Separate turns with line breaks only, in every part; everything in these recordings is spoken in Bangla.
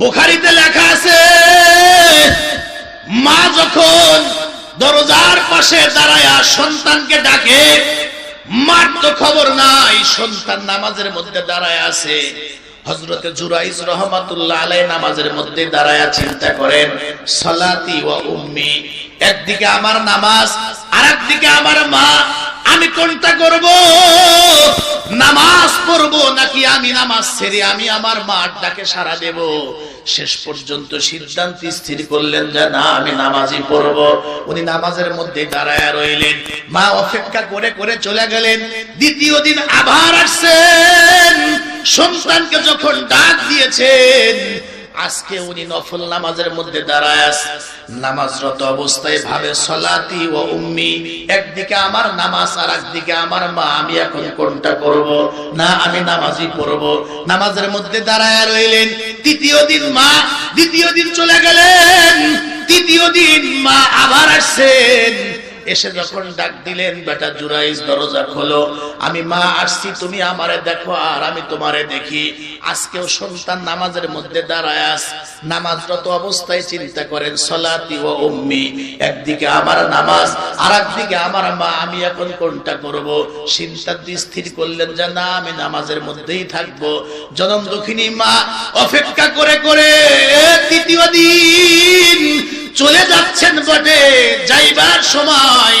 বুখারিতে লেখা আছে, মা যখন দরজার পাশে দাঁড়ায়া সন্তানকে ডাকে, মার তো খবর নাই, সন্তান নামাজের মধ্যে দাঁড়ায় আছে। হজরতে জুরাইজ রহমাতুল্লাহ আলাই নামাজের মধ্যে দাঁড়ায়া চিন্তা করেন, সলাতি ওয়া উম্মি, একদিকে আমার নামাজ আর একদিকে আমার মা, আমি কোনটা করব? নামাজ পড়ব নাকি আমি নামাজ ছেড়ে আমি আমার মার ডাকে সারা দেব? শেষ পর্যন্ত সিদ্ধান্ত স্থির করলেন যে, না, আমি নামাজই পড়ব। উনি নামাজের মধ্যে দাঁড়ায় রইলেন। মা অপেক্ষা করে করে চলে গেলেন। দ্বিতীয় দিন আবার আসছেন। সন্তানকে যখন ডাক দিয়েছেন আজকে উনি নফল নামাজের মধ্যে দাঁড়ায় নামাজরত অবস্থায় ভাবে, সলাতি ও উম্মি, একদিকে আমার নামাজ আর একদিকে আমার মা, আমি এখন কোনটা করব? না, আমি নামাজই পড়ব। নামাজের মধ্যে দাঁড়ায় রইলেন। তৃতীয় দিন মা, দ্বিতীয় দিন চলে গেলেন। তৃতীয় দিন মা আবার আসছেন। এসে যখন ডাক দিলেন, বেটা জুরাইজ, দরজা খোলো। আমি মা আসছি, তুমি আমারে দেখো আর আমি তোমারে দেখি। আজকেও সন্তান নামাজের মধ্যে দাঁড়ায় আস। নামাজরত অবস্থায় চিন্তা করেন, সলাতি ও উম্মি, একদিকে আমার নামাজ আর একদিকে আমার মা, আমি এখন কোনটা করব? সিদ্ধান্ত স্থির করলেন যে, না, আমি নামাজের মধ্যেই থাকব। জনম দুঃখিনী মা অপেক্ষা করে করে তৃতীয় দিন চলে যাচ্ছেন বটে, যাইবার সময়।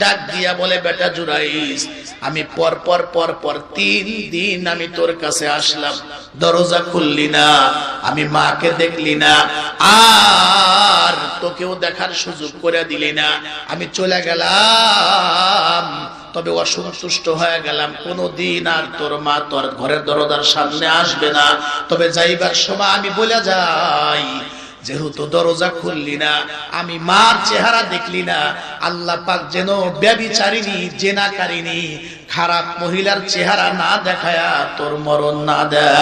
ডাক দিয়া বলে, বেটা জুরাইস, আমি পর পর পর পর তিন দিন আমি তোর কাছে আসলাম। দরজা খুললি না, আমি মাকে দেখলি না, আর তোকেও দেখার সুযোগ করে দিলি না। আমি চলে গেলাম, তবে অসন্তুষ্ট হয়ে গেলাম। কোনদিন আর তোর মা তোর ঘরের দরজার সামনে আসবে না। তবে যাইবার সময় আমি বলে যাই যেহেতু দরজা খুললি না, আমি মার চেহারা দেখলি না, আল্লাহ পাক যেন ব্যবিচারিনি জেনাকারিনী খারাপ মহিলার চেহারা না দেখায়া তোর মরণ না দেয়।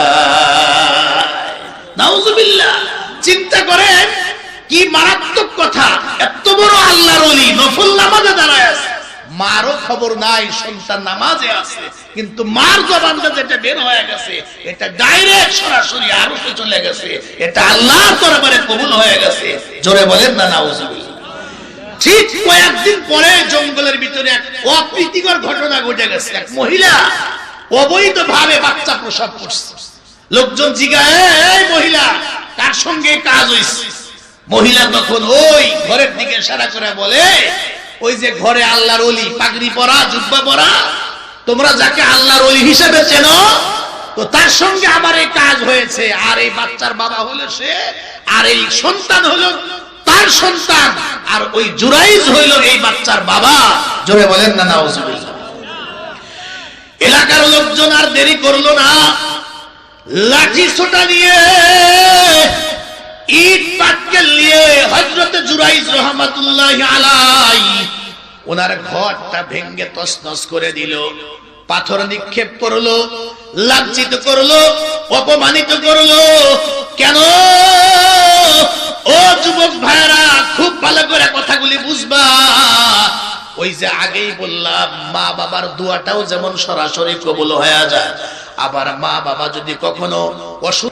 চিন্তা করেন, কি মারাত্মক কথা, এত বড় আল্লাহর ওলি, নফল নামাজে দাঁড়ায় আছে। মারও খবর নাই, সন্তান নামাজে আছে, কিন্তু মার জবানটা যেটা বের হয়ে গেছে, এটা ডাইরেক্ট সরাসরি আরশে চলে গেছে, এটা আল্লাহর দরবারে কবুল হয়ে গেছে। জোরে বলেন না নাউজুবিল্লাহ ঠিক কয়েকদিন পরে জঙ্গলের ভিতরে এক অপ্রীতিকর ঘটনা ঘটে গেছে। এক মহিলা অবৈধ ভাবে বাচ্চা প্রসব করছে। লোকজন জিগায়, এই মহিলা, কার সঙ্গে কাজ হইছে? মহিলা তখন ওই ঘরের দিকে সারা করে বলে ওই যে ঘরে আল্লাহর অলি পাগড়ি পরা, জুব্বা পরা, তোমরা যাকে আল্লাহর অলি হিসেবে চেনো, তো তার সঙ্গে আমার এই কাজ হয়েছে। আর এই বাচ্চার বাবা হলো সে, আর এই সন্তান হলো তার সন্তান, আর ওই জুরাইজ হইল এই বাচ্চার বাবা। জোরে বলেন না এলাকার লোকজন আর দেরি করল না। লাঠি ছোটা নিয়ে ইট পাটকেল নিয়ে হজরতে জুরাইজ রহমাতুল্লাহ আলাই ওনার ঘরটা ভেঙ্গে তসনস করে দিল, পাথর নিক্ষেপ করল, লাঞ্ছিত করল, অপমানিত করল। কেন? ও যুবক ভাইরা খুব ভালো করে কথাগুলি বুঝবা। ওই যে আগেই বললাম মা বাবার দোয়াটাও যেমন সরাসরি কবুল হয়ে যায়। আবার মা বাবা যদি কখনো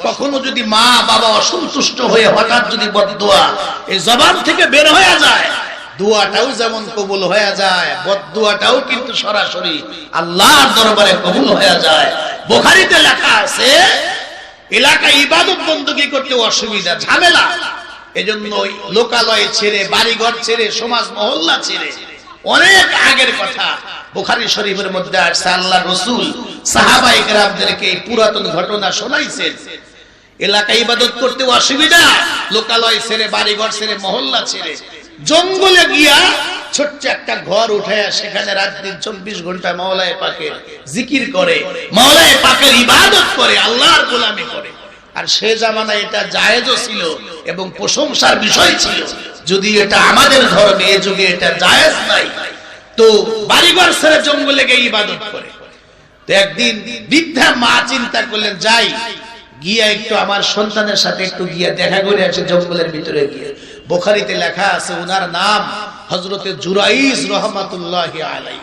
কখনো যদি মা বাবা অসন্তুষ্ট হয়ে হঠাৎ যদি বদুয়া এই জবান থেকে বের হয়ে যায় যেমন কবুল হয়ে যায় বদুয়াটাও কিন্তু সরাসরি আল্লাহর দরবারে কবুল হয়ে যায়। বোখারিতে লেখা আছে, এলাকায় ইবাদত বন্দী করতে অসুবিধা, ঝামেলা। এজন্য লোকালয় ছেড়ে, বাড়িঘর ছেড়ে, সমাজ মহল্লা ছেড়ে অনেক আগের কথা। বুখারী শরীফের মধ্যে আসছে আল্লাহ রসুল সাহাবাই গ্রামদেরকে এই পুরাতন ঘটনা শোনাইছেন। এলাকা ইবাদত করতে অসুবিধা, লোকালয় ছেড়ে, বাড়িঘর ছেড়ে, মহল্লা ছেড়ে, জঙ্গলে গিয়া ছোট্ট একটা ঘর উঠে সেখানে রাত দিন চব্বিশ ঘণ্টা মাওলায় পাকের জিকির করে, মাওলায় পাকের ইবাদত করে, আল্লাহর গোলামি করে। আর সে জামানায় এটা জায়েজও ছিল এবং প্রশংসার বিষয় ছিল। যদি এটা আমাদের ধর্মে এ যুগে এটা জায়েজ নাই, তো বাড়িঘর ছেড়ে জঙ্গলে গিয়ে ইবাদত করে। একদিন বৃদ্ধা মা চিন্তা করলেন, যাই, গিয়া একটু আমার সন্তানের সাথে একটু গিয়া দেখা করে আসে জঙ্গলের ভিতরে গিয়ে। বোখারিতে লেখা আছে, উনার নাম হজরতে জুরাইজ রহমাতুল্লাহ আলাই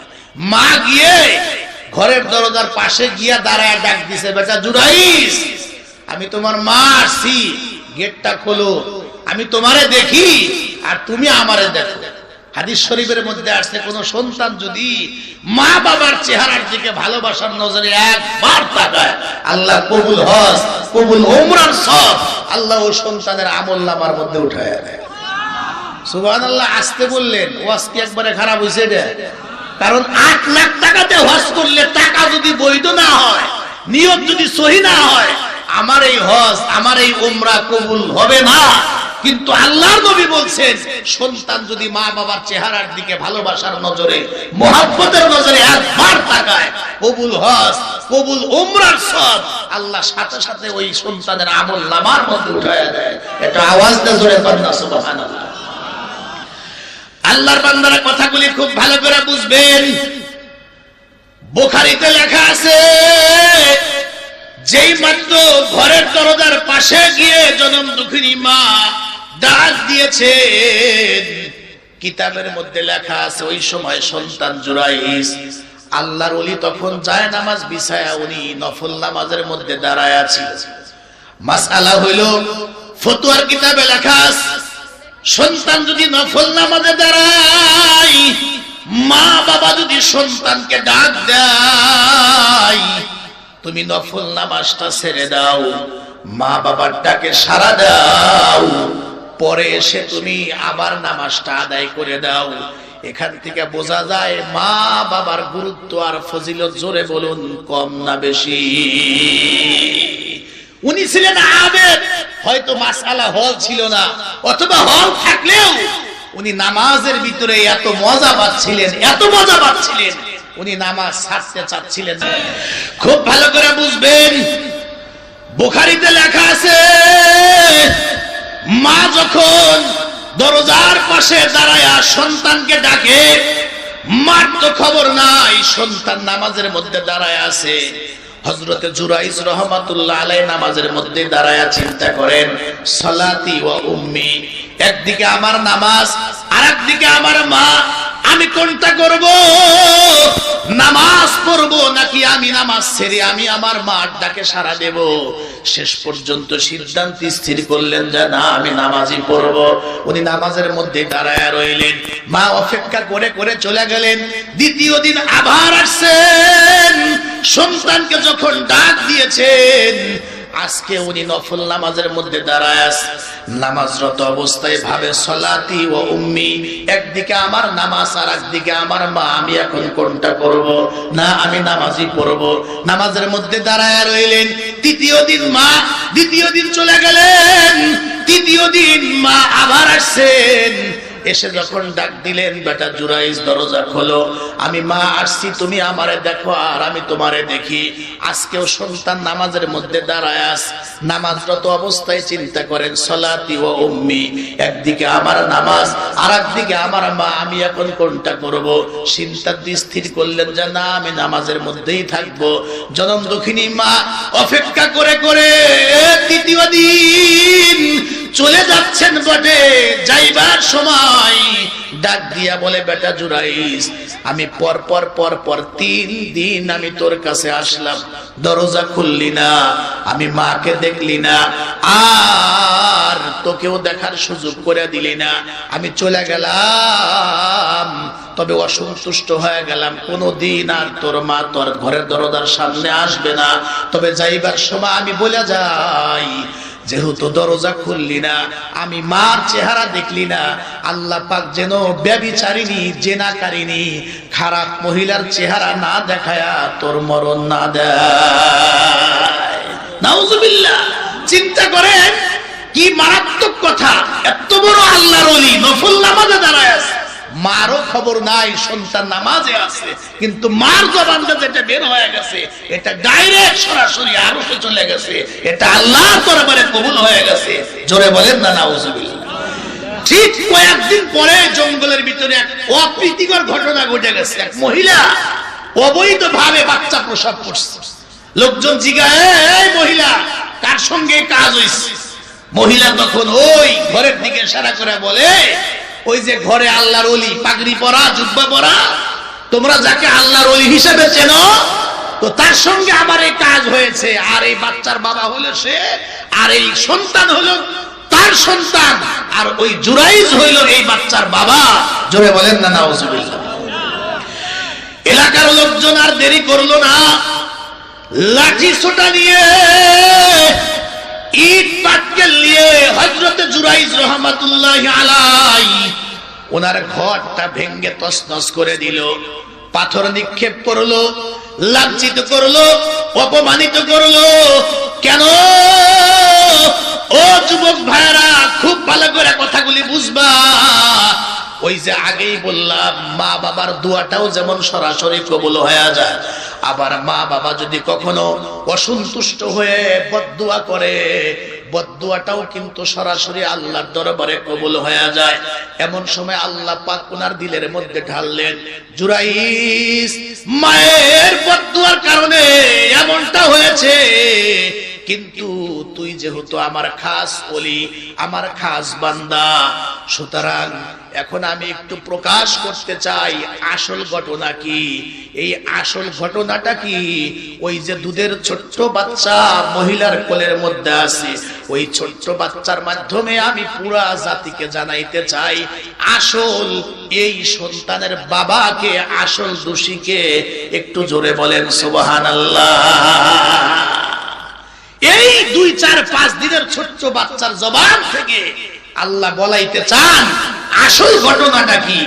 মা গিয়ে ঘরের দরজার পাশে গিয়া দাঁড়ায় ডাক দিছে, বেটা জুরাইজ, আমি তোমার মা আসছি, গেটটা খোলো। আমি তোমারে দেখি, আর তুমি আমারে দেখো। হাদিস শরীফের মধ্যে আসছে, কোন সন্তান যদি মা বাবার চেহারার দিকে ভালোবাসার নজরে একবার তাকায়, আল্লাহ কবুল হজ কবুল ওমরার সব, আল্লাহ ও সন্তানের আমল নামার মধ্যে উঠায় দেয় সুবান আল্লাহ আসতে বললেন, ওয়াজ কি একবারে খারাপ হয়েছে রে কারণ আট লাখ টাকাতে হজ করলে টাকা যদি বৈধ না হয়, নিয়ত যদি সহি না হয়, আমার এই হজ, আমার এই উমরা কবুল হবে না। কিন্তু আল্লাহর নবী বলছেন, সন্তান যদি মা বাবার চেহারার দিকে ভালোবাসার নজরে, মোহাব্বতের নজরে একবার তাকায়, কবুল হজ কবুল উমরার সব, আল্লাহ সাথে সাথে ওই সন্তানের আমল নামার মধ্যে উঠায় দেয়। এটা আওয়াজ দিয়ে জোরে কন্যা সুবহানাল্লাহ। আল্লাহর বান্দারা কথাগুলি খুব ভালো করে বুঝবেন। বোখারিতে লেখা আছে যেই মাত্র ঘরের দরজার পাশে গিয়ে জনম দুঃখিনী মা ডাক দিয়েছে কিতাবের মধ্যে লেখা আছে, ওই সময় সন্তান জুরাইস আল্লাহর ওলি তখন যায় নামাজ বিছায়া উনি নফল নামাজের মধ্যে দাঁড়ায় আছে। মাসআলা হইল, ফতুয়ার কিতাবে লেখা সন্তান যদি নফল নামাজে দাঁড়ায় মা বাবা যদি সন্তানকে ডাক দেয় তুমি নফল নামাজটা ছেড়ে দাও, মা বাবার ডাকে সারা দাও। পরে এসে তুমি আবার নামাজটা আদায় করে দাও। এখান থেকে বোঝা যায় মা বাবার গুরুত্ব আর ফজিলত জোরে বলুন, কম না বেশি। উনি ছিলেন আবেদ, হয়তো মাসালা হল ছিল না, অথবা হল থাকলেও উনি নামাজের ভিতরে এত মজা পাচ্ছিলেন, এত মজা পাচ্ছিলেন। উনি নামাজ ছাড়তে চাচ্ছিলেন খুব ভালো করে বুঝবেন, বুখারিতে লেখা আছে, মা যখন দরজার পাশে দাঁড়ায়া সন্তানকে ডাকে, মার তো খবর নাই, সন্তান নামাজের মধ্যে দাঁড়ায় আছে। হজরতে জুরাইস রহমাতুল্লাহ আলাই নামাজের মধ্যে দাঁড়ায়া চিন্তা করেন, সলাতি ও উম্মি, একদিকে আমার নামাজ আর একদিকে আমার মা আমি কোনটা করব? নামাজ পড়ব নাকি আমি নামাজ ছেড়ে আমি আমার মার ডাকে সারা দেব? শেষ পর্যন্ত সিদ্ধান্ত স্থির করলেন যে, না, আমি নামাজই পড়ব। উনি নামাজের মধ্যে দাঁড়ায় রইলেন। মা অপেক্ষা করে করে চলে গেলেন। দ্বিতীয় দিন আবার আসছেন। সন্তানকে যখন ডাক দিয়েছেন আজকে উনি নফল নামাজের মধ্যে দাঁড়ায় আছে নামাজরত অবস্থায় ভাবে, সলাতি ও উম্মি, একদিকে আমার নামাজ আর একদিকে আমার মা, আমি এখন কোনটা করব? না, আমি নামাজই পড়ব। নামাজের মধ্যে দাঁড়ায় রইলেন। তৃতীয় দিন মা, দ্বিতীয় দিন চলে গেলেন। তৃতীয় দিন মা আবার আসছেন। এসে যখন ডাক দিলেন, বেটা জুরাইস দরজা খোলো। আমি মা আসছি, তুমি আমারে দেখো আর আমি তোমারে দেখি। আজকেও সন্তান নামাজের মধ্যে দাঁড়ায় আস। নামাজরত অবস্থায় চিন্তা করেন, সলাতি ও উম্মি, একদিকে আমার নামাজ আর একদিকে আমার মা, আমি এখন কোনটা করব? চিন্তা স্থির করলেন যে, না, আমি নামাজের মধ্যেই থাকব। জনম দক্ষিণী মা অপেক্ষা করে করে তৃতীয় দিন চলে যাচ্ছেন বটে, যাইবার সময়। ডাক দিয়া বলে, বেটা জুরাইস, আমি পর পর পর পর তিন দিন আমি তোর কাছে আসলাম। দরজা খুললি না, আমি মাকে দেখলি না, আর তোকেও দেখার সুযোগ করে দিলি না। আমি চলে গেলাম, তবে অসন্তুষ্ট হয়ে গেলাম। কোনো দিন আর তোর মা তোর ঘরের দরজার সামনে আসবে না। তবে যাইবার সময় আমি বলে যাই যেহেতু দরজা খুললি না, আমি মার চেহারা দেখলি না। আল্লাহ পাক যেন ব্যবিচারিনি জেনাকারিনী খারাপ মহিলার চেহারা না দেখায়া তোর মরণ না দেয়। চিন্তা করেন, কি মারাত্মক কথা। এত বড় আল্লাহর নফল নামাজে দাঁড়ায় আছে। মারও খবর নাই, সন্তান নামাজে আছে, কিন্তু মার জবানটা যেটা বের হয়ে গেছে, এটা ডাইরেক্ট সরাসরি আরশে চলে গেছে, এটা আল্লাহর দরবারে কবুল হয়ে গেছে। জোরে বলেন না, নাউজুবিল্লাহ। ঠিক কয়েকদিন পরে জঙ্গলের ভিতরে এক অপ্রীতিকর ঘটনা ঘটে গেছে। এক মহিলা অবৈধ ভাবে বাচ্চা প্রসব করছে। লোকজন জিগায়, এই মহিলা, কার সঙ্গে কাজ হইছে? মহিলা তখন ওই ঘরের দিকে সারা করে বলে ওই যে ঘরে আল্লাহর অলি পাগড়ি পরা, জুব্বা পরা, তোমরা যাকে আল্লাহর অলি হিসেবে চেনো, তো তার সঙ্গে আমার এই কাজ হয়েছে। আর এই বাচ্চার বাবা হলো সে, আর এই সন্তান হলো তার সন্তান, আর ওই জুরাইজ হইল এই বাচ্চার বাবা। জোরে বলেন না এলাকার লোকজন আর দেরি করল না। লাঠি ছোটা নিয়ে ইট পাটকেল নিয়ে হজরতে জুরাইজ রহমাতুল্লাহ আলাই ওনার ঘরটা ভেঙ্গে তসনস করে দিল, পাথর নিক্ষেপ করল, লাঞ্ছিত করল, অপমানিত করল। কেন? ও যুবক ভাইরা খুব ভালো করে কথাগুলি বুঝবা। ওই যে আগেই বললাম, মা বাবার দোয়াটাও যেমন সরাসরি কবুল হয়ে যায়, আবার মা বাবা যদি কখনো অসন্তুষ্ট হয়ে বদুয়া করে বদুয়াটাও কিন্তু সরাসরি আল্লাহর দরবারে কবুল হয়ে যায়। এমন সময় আল্লাহ পাক ওনার দিলের মধ্যে ঢাললেন, জুরাইস, মায়ের বদুয়ার কারণে এমনটা হয়েছে কিন্তু তুই যেহেতু আমার খাস বলি আমার খাস বান্দা, সুতরাং এখন আমি একটু প্রকাশ করতে চাই, আসল ঘটনা কি? এই আসল ঘটনাটা কি? ওই যে দুধের ছোট্ট বাচ্চা মহিলার কোলের মধ্যে আছে, ওই ছোট্ট বাচ্চার মাধ্যমে আমি পুরা জাতিকে জানাইতে চাই, আসল এই সন্তানের বাবাকে, আসল দোষীকে একটু জোরে বলেন সুবহান এই দুই, চার, পাঁচ দিনের ছোট্ট বাচ্চার জবান থেকে আল্লাহ বলাইতে চান, আসল ঘটনাটা কি?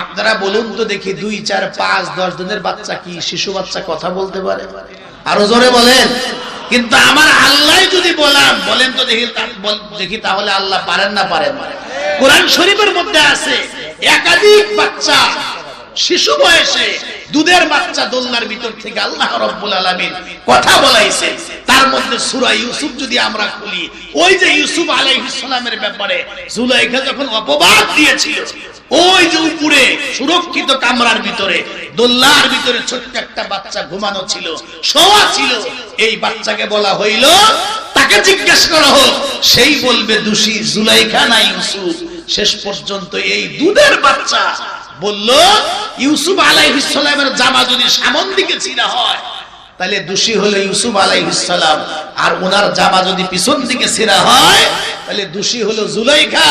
আপনারা বলুন তো দেখি, দুই, চার, পাঁচ, দশ দিনের বাচ্চা কি? শিশু বাচ্চা কথা বলতে পারে? আরও জোরে বলেন। কিন্তু আমার আল্লাহ যদি বলাম বলেন তো দেখি দেখি তাহলে আল্লাহ পারেন না পারেন? কোরআন শরীফের মধ্যে আছে, একাধিক বাচ্চা শিশু বয়সে দুধের বাচ্চা দোলনার ভিতর থেকে আল্লাহ রব্বুল আলামিন কথা বলাইছে তার মধ্যে সূরা ইউসুফ যদি আমরা খুলি, ওই যে ইউসুফ আলাইহিস সালামের ব্যাপারে জুলাইখা যখন অপবাদ দিয়েছিল, ওই যে উপরে সুরক্ষিত কামরার ভিতরে, দোলনার ভিতরে ছোট্ট একটা বাচ্চা ঘুমানো ছিল, শোয়া ছিল, এই বাচ্চাকে বলা হইল, তাকে জিজ্ঞেস করা হোক, সেই বলবে দোষী জুলাইখা না ইউসুফ? শেষ পর্যন্ত এই দুধের বাচ্চা বলল, ইউসুফ আলাইহিসসালামের জামা যদি সামন দিকে ছিঁড়া হয়, তাহলে দোষী হলো ইউসুফ আলাইহিসসালাম আর ওনার জামা যদি পিছন দিকে ছিঁড়া হয়, তাহলে দোষী হলো জুলাইখা।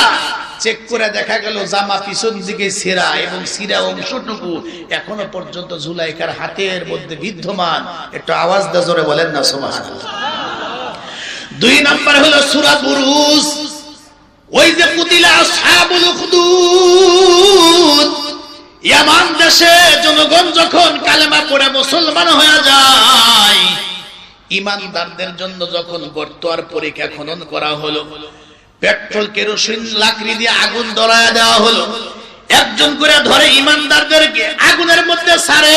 চেক করে দেখা গেল জামা পিছন দিকে ছেঁড়া এবং ছিঁড়া অংশটুকু এখনও পর্যন্ত জুলাইখার হাতের মধ্যে বিদ্যমান। একটু আওয়াজ দা জোরে বলেন না, সুবহানাল্লাহ। দুই নাম্বার হলো সূরা বুরুজ ওই যে কুতিলা আসহাবুল উখদুদ। ইয়ামান দেশে জনগণ যখন কালেমা পড়ে মুসলমান হয়ে যায়, ইমানদারদের জন্য যখন গর্ত আর পরীক্ষা খনন করা হলো, পেট্রোল কেরোসিন, লাকড়ি দিয়ে আগুন ধরায় দেওয়া হলো, একজন করে ধরে ইমানদারদেরকে আগুনের মধ্যে সারে।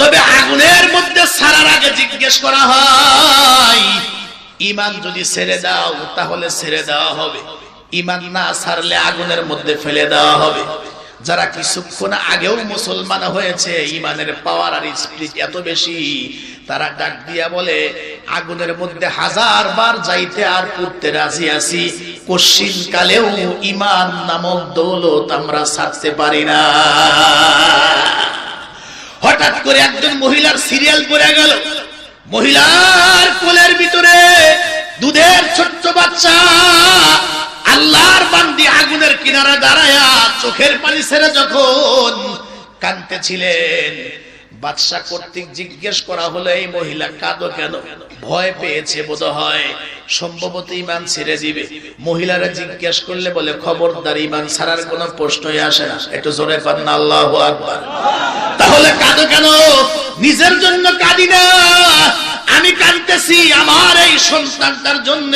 তবে আগুনের মধ্যে সারার আগে জিজ্ঞেস করা হয়, ইমান যদি ছেড়ে দাও, তাহলে ছেড়ে দেওয়া হবে। ইমান না ছাড়লে আগুনের মধ্যে ফেলে দেওয়া হবে। যারা কিছুক্ষণ আগেও মুসলমান হয়েছে ইমানের পাওয়ার আর স্পিরিট এত বেশি, তারা ডাক দিয়া বলে, আগুনের মধ্যে হাজার বার যাইতে আর করতে রাজি আছি। কশিন কালেও ইমান নামক দৌলত আমরা ছাড়তে পারি না। হঠাৎ করে একজন মহিলার সিরিয়াল পড়ে গেল। মহিলার কোলের ভিতরে কিনারা দাঁড়ায়া চোখের পানি ছেড়ে যখন কানতেছিলেন বাদশা কর্তৃক জিজ্ঞেস করা হলো, এই মহিলা কাঁদো কেন? ভয় পেয়েছে বোধ হয় সম্ভবত ইমান ছেড়ে দিবে। মহিলারা জিজ্ঞেস করলে বলে, খবরদার ইমান ছাড়ার কোনো প্রশ্নই আসে না। একটু জোরে কন্যা আল্লাহ আকবার। তাহলে কাঁদো কেন? নিজের জন্য কাঁদি না। আমি কাঁদতেছি, আমার এই সন্তানটার জন্য।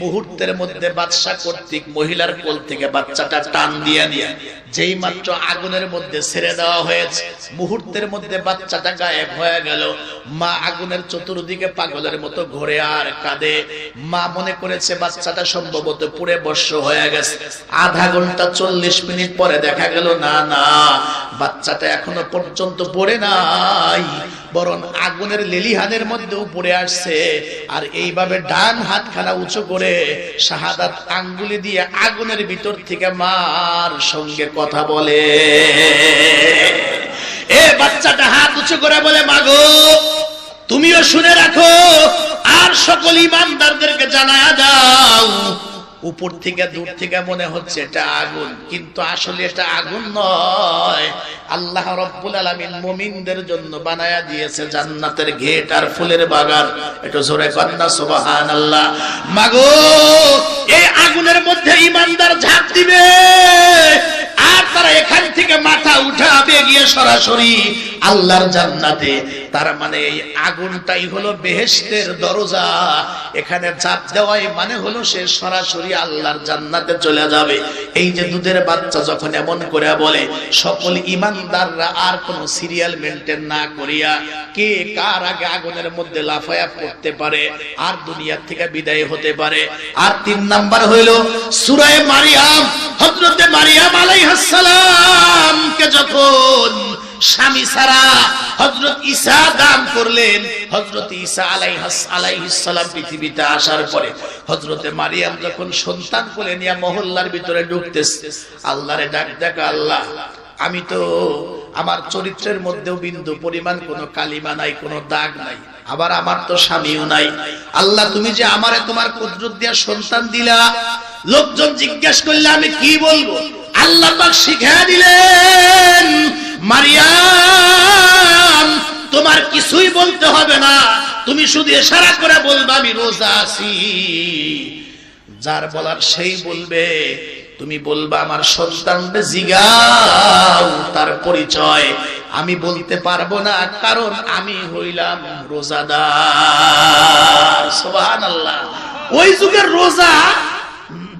মুহূর্তের মধ্যে বাদশা কর্তৃক মহিলার কোল থেকে বাচ্চাটা টান দিয়ে নিয়ে যেই মাত্র আগুনের মধ্যে ছেড়ে দেওয়া হয়েছে, মুহূর্তের মধ্যে বাচ্চাটা গায়েব হয়ে গেল। মা আগুনের চতুর্দিকে পাগলের মতো ঘুরে আর কাঁদে। মা মনে করেছে বাচ্চাটা সম্ভবত পুড়ে বর্ষ হয়ে গেছে। আধা ঘণ্টা চল্লিশ মিনিট পরে দেখা গেল, না না, বাচ্চাটা এখনও পর্যন্ত পড়ে নাই, বরং আগুনের লেলিহানের মধ্যেও পড়ে আসছে। আর এইভাবে ডান হাত হাতখানা উঁচু করে শাহাদাত আঙ্গুলি দিয়ে আগুনের ভিতর থেকে মার সঙ্গে কথা বলে। এ বাচ্চাটা হাত উঁচু করে বলে, মাগো, তুমিও শুনে রাখো, আর সকল ইমানদারদেরকে জানায়া দাও উপর থেকে দূর থেকে মনে হচ্ছে এটা আগুন, কিন্তু আসলে এটা আগুন নয়। আল্লাহ রব্বুল আলামিন মুমিনদের জন্য বানায়া দিয়েছে জান্নাতের গেট আর ফুলের বাগান। একটু জোরে কন্যা সুবহানাল্লাহ। মাগো, এই আগুনের মধ্যে ইমানদার ঝাঁপ দিবে। আর তারা এখান থেকে মাথা উঠাবে গিয়ে সরাসরি আল্লাহর জান্নাতে। তার মানে এই আগুনটাই হলো বেহেশতের দরজা। এখানে চাপ দেওয়াই মানে হলো সে সরাসরি আল্লাহর জান্নাতে চলে যাবে। এই যে দুধের বাচ্চা যখন এমন করে বলে, সকল ইমানদাররা আর কোন সিরিয়াল মেনটেন না করিয়া কে কার আগে আগুনের মধ্যে লাফায়া পড়তে পারে, আর দুনিয়ার থেকে বিদায় হতে পারে। আর তিন নাম্বার হইল, সুরায় মারিয়াম হজরতে মারিয়াম আলাইহিস সালাম কে যখন স্বামী সারা হজরত ঈসা দান করলেন। হজরত ঈসা আলাইহাস আলাইহিস সালাম পৃথিবীতে আসার পরে হজরতে মারিয়াম যখন সন্তান কোলে নিয়ে মহল্লার ভিতরে ঢুকতেছে, আল্লাহরে ডাক ডাকা আল্লাহ, আমি তো আমার চরিত্রের মধ্যেও বিন্দু পরিমাণ কোনো কালিমা নাই, কোনো দাগ নাই, আবার আমার তো স্বামীও নাই। আল্লাহ, তুমি যে আমারে তোমার কুদরত দিয়া সন্তান দিলা, লোকজন জিজ্ঞেস করলে আমি কি বলব? আল্লাহ পাক শিখা দিলেন মারিয়াম, তোমার কিছুই বলতে হবে না। তুমি শুধু ইশারা করে বলবে, আমি রোজা আছি। যার বলার সেই বলবে, তুমি বলবা, আমার সন্তানকে জিগাও তার পরিচয়। আমি বলতে পারব না, কারণ আমি হইলাম রোজাদার। সুবহানাল্লাহ। ওই যুগের রোজা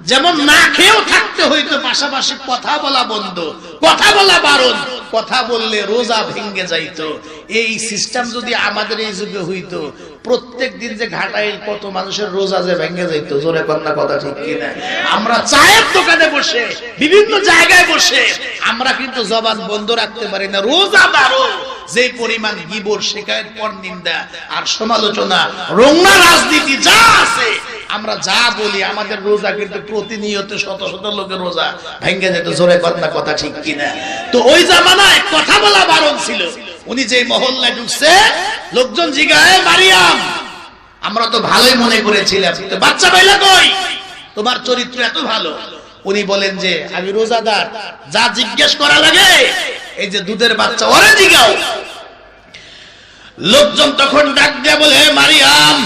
যেমন না খেয়েও থাকতে হইতো, পাশাপাশি কথা বলা বন্ধ, কথা বলা বারণ, কথা বললে রোজা ভেঙ্গে যাইতো। এই সিস্টেম যদি আমাদের এই যুগে হইতো, প্রত্যেক দিন যে ঘাটাইল কত মানুষের রোজা যে ভেঙ্গে যাইতো, জোরে কন্যা কথা ঠিক কিনা? আমরা চায়ের দোকানে বসে, বিভিন্ন জায়গায় বসে, আমরা কিন্তু জবান বন্ধ রাখতে পারি না। রোজা বারো যে পরিমাণ গিবর শেখায় পর নিন্দা আর সমালোচনা, রোংনা রাজনীতি যা আছে আমরা যা বলি, আমাদের রোজা কিন্তু প্রতিনিয়ত শত শত লোকের রোজা। ভেঙ্গে যেত, জোরে কন্যা কথা ঠিক কিনা। তো ওই জামানায় কথা বলা বারণ ছিল। উনি যে মহল্লায় ঢুকছে, লোকজন জিগায় মারিয়াম, আমরা তো ভালোই মনে করেছিলাম তো বাচ্চা পাইলা কই? তোমার চরিত্র এত ভালো। উনি বলেন যে, আমি রোজাদার, যা জিজ্ঞেস করা লাগে, এই যে দুধের বাচ্চা, ওরে জিগাও। লোকজন তখন ডাক দিয়ে বলে মারিয়াম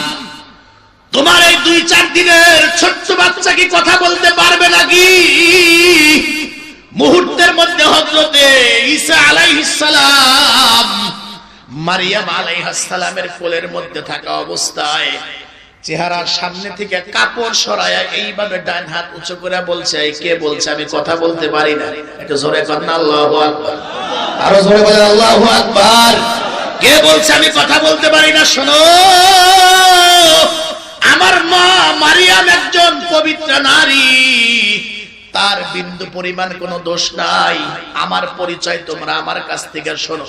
তোমার এই দুই চার দিনের ছোট্ট বাচ্চা কি কথা বলতে পারবে নাকি? মুহূর্তের মধ্যে হজরতে ঈসা আলাইহিস সালাম, মারিয়াম আলাইহিস সালামের কোলের মধ্যে থাকা অবস্থায় চেহারার সামনে থেকে কাপড় সরায়া এইভাবে ডান হাত উঁচু করে বলছে, "এই কে বলছে? আমি কথা বলতে পারি না। একটু জোরে কন্যা, আল্লাহু আকবার। আরও জোরে বলেন, আল্লাহু আকবার। কে বলছে? আমি কথা বলতে পারি না, শোনো। আমার মা মারিয়াম একজন পবিত্র নারী। তার বিন্দু পরিমাণ কোনো দোষ নাই। আমার পরিচয় তোমরা আমার কাছ থেকে শোনো।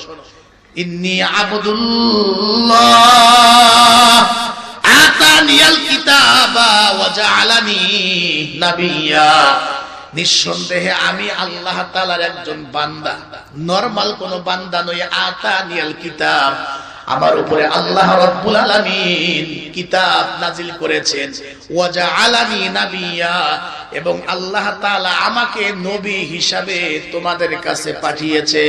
ইন্নি আবদুল্লাহ নিঃসন্দেহে আমি আল্লাহ তালার একজন বান্দা। নরমাল কোন বান্দা নই আতা নিয়াল কিতাব। আমার উপরে আল্লাহ রাব্বুল আলামিন কিতাব নাজিল করেছেন। ওয়া জাআলানি নাবিয়্যা এবং আল্লাহ তাআলা আমাকে নবী হিসাবে তোমাদের কাছে পাঠিয়েছে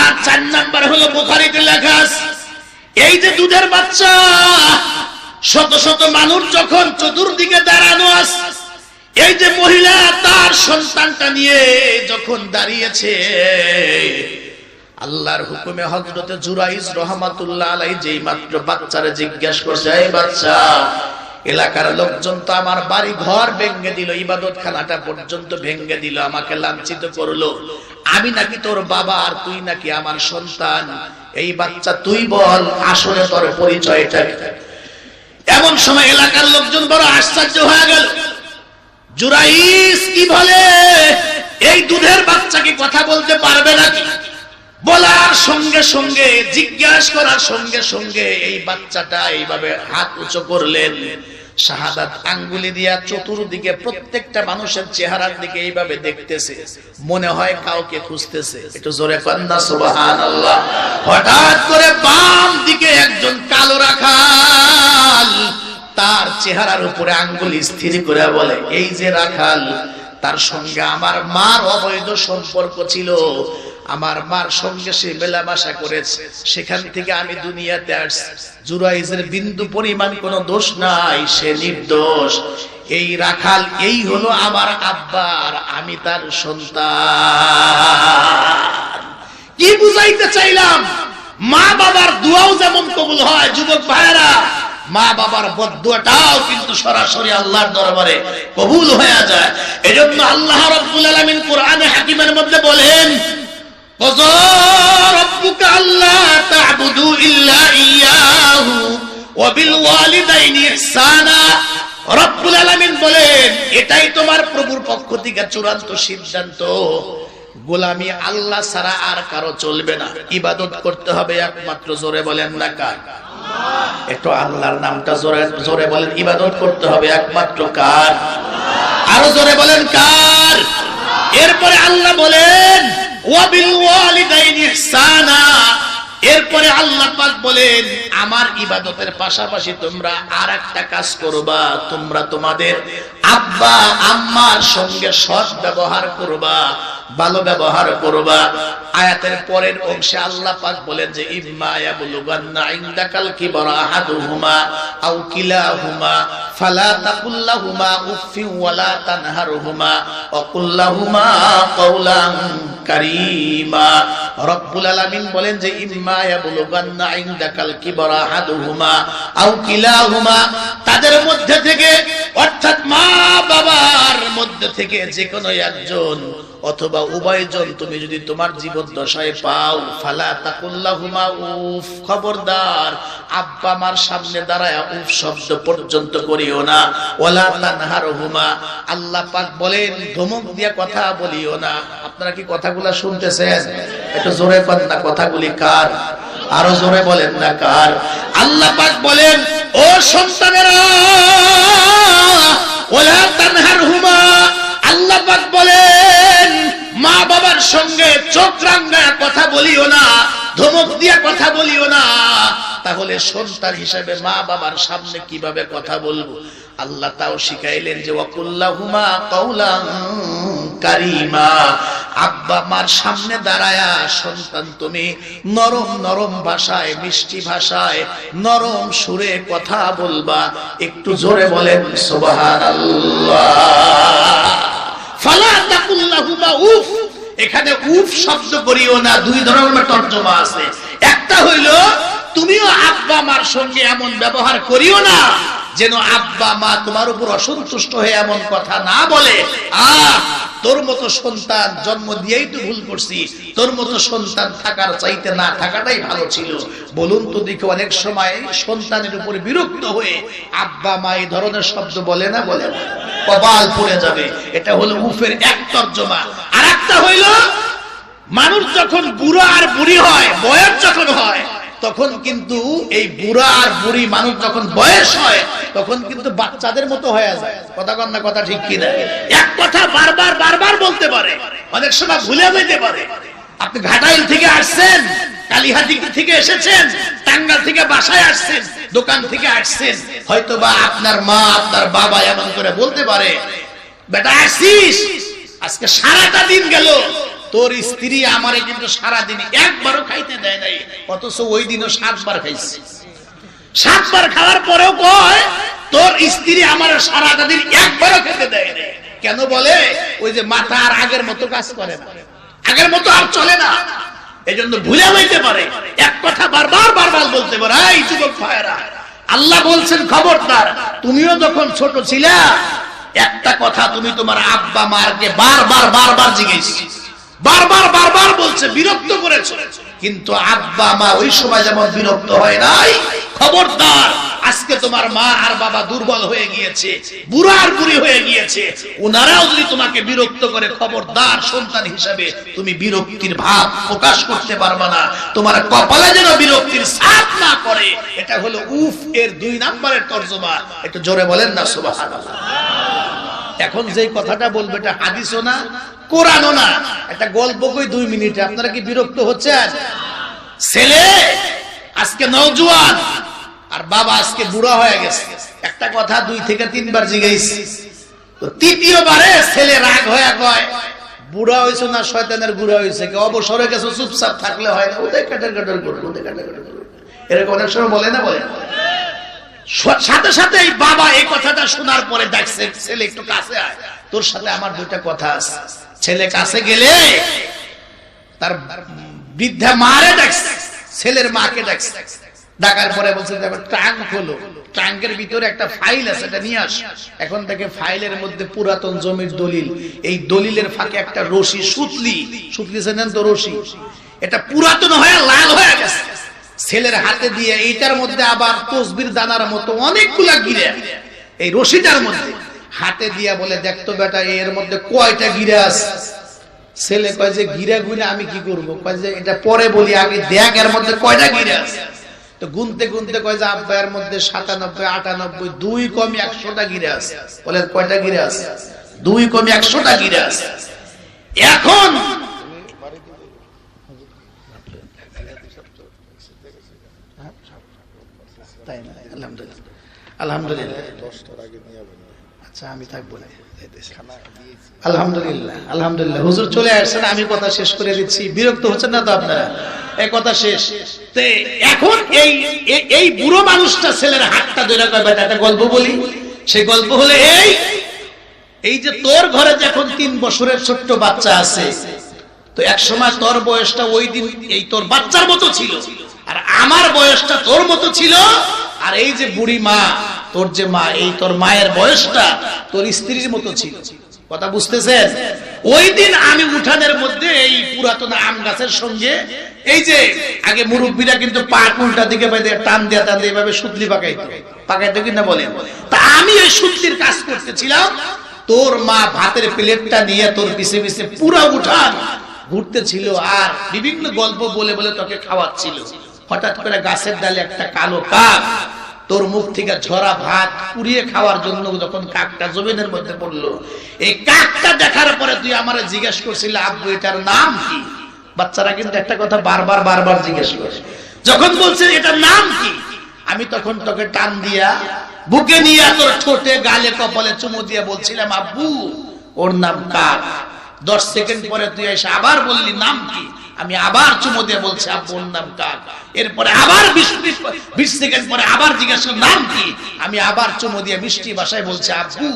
আর চার নাম্বার হলো বুখারীতে লেখা এই যে দুধের বাচ্চা, শত শত মানুষ যখন চতুর্দিকে দাঁড়ানো আছে, এই যে মহিলা তার সন্তানটা নিয়ে যখন দাঁড়িয়েছে আল্লাহর হুকুমে হজরতে জুরাইজ রহমাতুল্লাহ আলাই যেই মাত্র বাচ্চারে জিজ্ঞেস করছে, এই বাচ্চা, এলাকার লোকজন তো আমার বাড়ি ঘর ভেঙ্গে দিল ইবাদত খানাটা পর্যন্ত ভেঙ্গে দিল, আমাকে লাঞ্ছিত করল। আমি নাকি তোর বাবা আর তুই নাকি আমার সন্তান। এই বাচ্চা তুই বল, আসলে তোর পরিচয়টা? এমন সময় এলাকার লোকজন বড় আশ্চর্য হয়ে গেল। জুরাইস কি বলে? এই দুধের বাচ্চা কি কথা বলতে পারবে নাকি? বলার সঙ্গে সঙ্গে, জিজ্ঞাসা করার সঙ্গে সঙ্গে এই বাচ্চাটা এইভাবে হাত উঁচু করলেন। শাহাদাত আঙ্গুলি দিয়া চতুর্দিকে প্রত্যেকটা মানুষের চেহারার দিকে এইভাবে দেখতেছে। মনে হয় কাউকে খুঁজতেছে। একটু জোরে কন্যা সুবহানাল্লাহ। হঠাৎ করে বাম দিকে একজন কালো রাখাল, তার চেহারার উপরে আঙ্গুল স্থির করে বলে, এই যে রাখাল, তার সঙ্গে আমার মার অবৈধ সম্পর্ক ছিল। আমার মার সঙ্গে সে মেলামেশা করেছে। সেখান থেকে আমি দুনিয়াতে আসছি। জুরাইজের বিন্দু পরিমাণ কোনো দোষ নাই, সে নির্দোষ। এই রাখাল, এই হলো আমার আব্বার, আমি তার সন্তান। কি বুঝাইতে চাইলাম? মা বাবার দোয়াও যেমন কবুল হয়, যুবক ভাইয়েরা, মা বাবার বদুয়াটাও কিন্তু সরাসরি আল্লাহর দরবারে কবুল হয়ে যায়। এজন্য আল্লাহ রাব্বুল আলামিন কোরআনে হাকিমের মধ্যে বলেন রাব্বুকা আল্লা তা'বুদু ইল্লা ইয়াহু ওয়া বিল রব্বুল আলামিন বলেন, এটাই তোমার প্রভুর পক্ষ থেকে চূড়ান্ত সিদ্ধান্ত। গোলামি আল্লাহ ছাড়া আর কারও চলবে না। ইবাদত করতে হবে একমাত্র জোরে বলেন না কার একটু আল্লাহর নামটা জোরে জোরে বলেন, ইবাদত করতে হবে একমাত্র কার? আরও জোরে বলেন কার? এরপরে আল্লাহ বলেন এরপরে আল্লাহ পাক বলেন, আমার ইবাদতের পাশাপাশি তোমরা আর একটা কাজ করবা। তোমরা তোমাদের আব্বা আম্মার সঙ্গে সৎ ব্যবহার করবা। ভালো ব্যবহার করবা। আয়াতের পরের অংশে আল্লাহ পাক বলেন যে, ইম্মা ইয়াবলুগান্না ইনদাকাল কিবরা আহাদুহুমা আও কিলাহুমা ফালা তাকুল্লাহুমা উফফি ওয়ালা তানহারহুমা ওয়া কুল্লাহুমা কাওলান কারীমা। রব্বুল আলামিন বলেন যে, ইম্মা ইয়াবলুগান্না ইনদাকাল কিবরা আহাদুহুমা আও কিলাহুমা। তাদের মধ্যে থেকে, অর্থাৎ মা বাবার মধ্যে থেকে যে কোনো একজন অথবা উভয়জন তুমি যদি তোমার জীবন দশায় পাও, ফালা তাকুল্লাহুমা উফ, খবরদার, আব্বা মার সামনে দাঁড়ায় উফ শব্দ পর্যন্ত করিও না। ওয়ালা তানহারহুমা, আল্লাহ পাক বলেন, ধমক দিয়া কথা বলিও না। আপনারা কি কথাগুলা শুনতেছেন? একটু জোরে কর না, কথাগুলি কার? আরও জোরে বলেন না, কার? আল্লাহ পাক বলেন, ও সন্তানেরা ওলা তানহারহুমা আল্লাহ বলেন, মা বাবার সঙ্গে চোখ রাঙ্গায় কথা বলিও না, ধমক দিয়া কথা বলিও না। তাহলে সন্তান হিসেবে মা বাবার সামনে কীভাবে কথা বলব? আল্লাহ তাও শিখাইলেন যে, ওয়াকুল্লাহুমা কাউলান কারিমা। আব্বা মার সামনে দাঁড়ায়া, সন্তান তুমি নরম নরম ভাষায়, মিষ্টি ভাষায়, নরম সুরে কথা বলবা। একটু জোরে বলেন, সুবহানাল্লাহ। এখানে উফ শব্দ করিও না, দুই ধরনের তর্জমা আছে। একটা হইল, তুমিও আব্বা মার সঙ্গে এমন ব্যবহার করিও না, যেন আব্বা মা তোমার উপর অসন্তুষ্ট হয়ে এমন কথা না বলে। আহ তোর মতো সন্তান জন্ম দিয়েই তো ভুল করছি। তোর মতো সন্তান থাকার চাইতে না থাকাটাই ভালো ছিল। বলুন তো দেখে অনেক সময় সন্তানের উপরে বিরক্ত হয়ে আব্বা মা এই ধরনের শব্দ বলে না বলে কপাল পড়ে যাবে। এটা হলো উফের এক তর্জমা। আর একটা হইল, মানুষ যখন বুড়ো আর বুড়ি হয়, বয়স যখন হয় তখন কিন্তু এই বুড়া আর বুড়ি মানুষ যখন বয়স হয়, তখন কিন্তু বাচ্চাদের মতো হয়ে যায়। কথা কন না কথা ঠিক কিনা? এক কথা বারবার বারবার বলতে পারে। অনেক সময় ভুলে যেতে পারে। আপনি ঘাটাইল থেকে আসছেন, কালীহাটি থেকে এসেছেন টাঙ্গাল থেকে বাসায় আসছেন, দোকান থেকে আসছেন হয়তো বা আপনার মা, আপনার বাবা এমন করে বলতে পারে, বেটা আসিস, আজকে সারাটা দিন গেল তোর স্ত্রী আমারে কিন্তু সারাদিন একবারও খাইতে দেয় নাই, অথচ ওই দিনও সাতবার খাইছে। সাতবার খাওয়ার পরেও কয়, তোর স্ত্রী আমার সারাটা দিন একবারও খেতে দেয় নাই। কেন বলে? ওই যে মাথা আর আগের মতো কাজ করে না। আগের মতো আর চলে না। এই জন্য ভুলে হইতে পারে। এক কথা বারবার বারবার বলতে পারে, এই যুবক ভাইয়েরা, আল্লাহ বলছেন, খবরদার, তুমিও যখন ছোট ছিলা, একটা কথা তুমি তোমার আব্বা মারকে বারবার বারবার জিজ্ঞেস বারবার বারবার বলছে, বিরক্ত করেছে। কিন্তু আব্বা, মা ওই সময় যেমন বিরক্ত হয় নাই, খবরদার, আজকে তোমার মা আর বাবা দুর্বল হয়ে গিয়েছে, বুড়া আর বুড়ি হয়ে গিয়েছে ওনারাও যদি তোমাকে বিরক্ত করে, খবরদার সন্তান হিসাবে তুমি বিরক্তির ভাব প্রকাশ করতে পারবে না। তোমার কপালে যেন বিরক্তির সাথ না করে এটা হলো উফ এর দুই নাম্বারের তর্জমা। একটু জোরে বলেন না, সুবহানাল্লাহ। এখন যে কথাটা বলবে, এটা হাদিসও না কোরআনও না। একটা গল্প কই দুই মিনিটে, আপনারা কি বিরক্ত হচ্ছেন? ছেলে, আজকে নওজোয়ান, আর বাবা আজকে বুড়া হয়ে গেছে। একটা কথা দুই থেকে তিনবার জিজ্ঞেস। তো তৃতীয়বারে ছেলে রাগ হয়ে কয়, বুড়া হয়েছে না শয়তানের বুড়া হয়েছে কি, অবসরে গেছে, চুপচাপ থাকলে হয় না। ওদের কাটার কাটার করবে ওদের কাটার কাটার এরকম অনেক সময় বলে না বলে? সাথে সাথে বাবা এই কথাটা শোনার পরে দেখছে, ছেলে, একটু কাছে আয়। তোর সাথে আমার দুইটা কথা আছে। ছেলে কাছে গেলে তার বৃদ্ধা মারে ডাকছে, ছেলের মাকে ডাকছে। ডাকার পরে বলছে ট্রাঙ্ক হলো ট্রাঙ্কের ভিতরে একটা ফাইল আছে, এটা নিয়ে আস। এখন থেকে ফাইলের মধ্যে পুরাতন জমির দলিল। এই দলিলের ফাঁকে একটা রশি, সুতলি। সুতলি চেনেন তো, রশি। এটা পুরাতন হয়ে লাল হয়ে গেছে। ছেলের হাতে দিয়ে এইটার মধ্যে আবার তসবির দানার মতো অনেকগুলা গিরে। এই রশিটার মধ্যে হাতে দিয়া বলে দেখতো বেটা, এর মধ্যে কয়টা গিরে আছে? ছেলে কয় যে, গিরা গুনে আমি কি করব? কয় যে, এটা পরে বলি, আগে দেখ এর মধ্যে কয়টা গিরা আছে? তো গুনতে গুনতে কয় যে, আব্বা, এর মধ্যে সাতানব্বই, আটানব্বই, দুই কমই একশোটা গিরা আছে। বলে, কয়টা গিরা আছে? দুই কমই একশোটা গিরা আছে। এখন আলহামদুলিল্লাহ। আলহামদুলিল্লাহ। আচ্ছা আমি থাকব না। আলহামদুলিল্লাহ আলহামদুলিল্লাহ। হুজুর চলে আসছেন, আমি কথা শেষ করে দিচ্ছি। বিরক্ত হচ্ছেন না তো আপনারা? এই কথা শেষ। এখন এই এই বুড়ো মানুষটা ছেলের হাতটা গল্প বলি। গল্প হলে এই এই যে তোর ঘরে যখন তিন বছরের ছোট্ট বাচ্চা আছে, তো এক সময় তোর বয়সটা ওই দিন এই তোর বাচ্চার মতো ছিল। আর আমার বয়সটা তোর মতো ছিল। আর এই যে বুড়ি মা তোর যে মা, এই তোর মায়ের বয়সটা তোর স্ত্রীর মতো ছিল। কথা বুঝতেছেন? ওই দিন আমি উঠানের মধ্যে এই পুরাতন আম গাছের সঙ্গে, এই যে আগে মুরব্বীরা কিন্তু পা উল্টা দিকে বেঁধে টান দিয়া টান দিয়ে এভাবে সুতলি পাকাইতো। পাকাইতো কিনা বলেন? তা আমি এই সুতলির কাজ করতেছিলাম, তোর মা ভাতের প্লেটটা নিয়ে তোর পিছে পিছে পুরা উঠান ঘুরতেছিল আর বিভিন্ন গল্প বলে বলে তোকে খাওয়াচ্ছিল। হঠাৎ করে গাছের ডালে একটা কালো কাক তোর মুখ থেকে ঝরা ভাত পুড়িয়ে খাওয়ার জন্য যখন কাকটা জমিনের মধ্যে পড়ল, এই কাকটা দেখার পরে তুই আমার জিজ্ঞেস করছিল, আব্বু, এটার নাম কি? বাচ্চারা কিন্তু একটা কথা বারবার বারবার জিজ্ঞেস করে। যখন বলছে, এটার নাম কি? আমি তখন তোকে টান দিয়া, বুকে নিয়ে তোর ঠোঁটে, গালে, কপালে চুমু দিয়ে বলছিলাম, আব্বু, ওর নাম কাক। দশ সেকেন্ড পরে তুই এসে আবার বললি, নাম কি? আমি আবার চুমু দিয়ে বলছি, আব্বু, ওর নাম কাক। এরপরে আবার বিশ সেকেন্ড পরে আবার জিজ্ঞাসা নাম কি? আমি আবার চুমু দিয়ে মিষ্টি ভাষায় বলছি, আব্বু,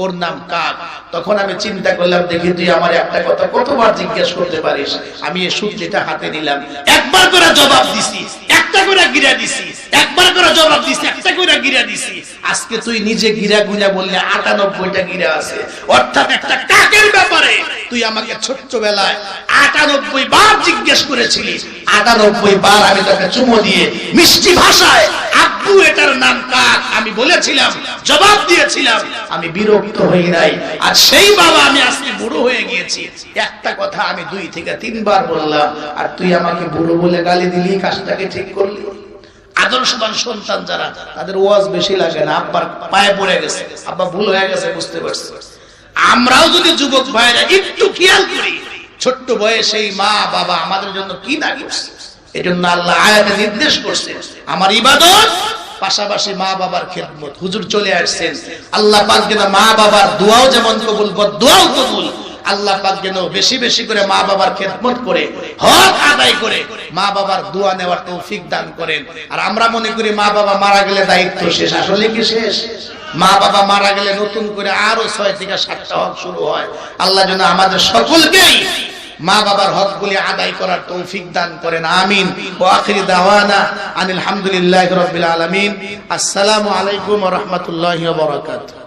ওর নাম কাক। তখন আমি চিন্তা করলাম, দেখি তুই আমার একটা কথা কতবার জিজ্ঞেস করতে পারিস? আমি এই সূত্রিটা হাতে নিলাম। একবার করে জবাব দিছি, একটা করে গিরা দিছি, একবার করে জবাব দিছি, একটা করে গিরা দিছি। আজকে তুই নিজে গিরা গুনা বললে আটানব্বইটা গিরা আছে। অর্থাৎ একটা কাকের ব্যাপারে তুই আমাকে ছোট্ট বেলায় আটানব্বই বার জিজ্ঞেস করেছিলি। আটানব্বই বার আমি তোকে চুমো দিয়ে মিষ্টি ভাষায়, আব্বু, এটার নাম কাক আমি বলেছিলাম, জবাব দিয়েছিলাম, আমি বিরক্ত হই নাই। আর সেই বাবা আমি আজকে বুড়ো হয়ে গিয়েছি। একটা কথা আমি দুই থেকে তিনবার বললাম, আর তুই আমাকে বুড়ো বলে গালি দিলি কাজটাকে ঠিক করলি? আদর্শবান সন্তান যারা, তাদের ওয়াজ বেশি লাগে না, আব্বার পায়ে পড়ে গেছে। আব্বা ভুল হয়ে গেছে, বুঝতে পারছি। আমরাও যদি যুবক ভাইরা একটু খেয়াল করি, ছোট্ট বয়সে মা বাবা আমাদের জন্য কি না করছে? এই জন্য আল্লাহ আয়াতে নির্দেশ করছে, আমার ইবাদত, পাশাপাশি মা বাবার খেদমত। হুজুর চলে আসছেন, আল্লাহ পাক যেন মা বাবার দোয়াও যেমন কবুল দোয়াও কবুল আল্লাহ পাক যেন বেশি বেশি করে মা বাবার খেদমত করে, হক আদায় করে, মা বাবার দোয়া নেওয়ার তৌফিক দান করেন। আর আমরা মনে করি মা বাবা মারা গেলে দায়িত্ব শেষ, আসলে কি শেষ? মা বাবা মারা গেলে নতুন করে আরও ছয় থেকে সাতটা হক শুরু হয়। আল্লাহ যেন আমাদের সকলকেই মা বাবার হকগুলি আদায় করার তৌফিক দান করেন, আমিন। ও আখিরি দাওয়ানা আনিল হামদুলিল্লাহ রাব্বিল আলামিন। আসসালামু আলাইকুম রাহমাতুল্লাহি বারাকাতুহু।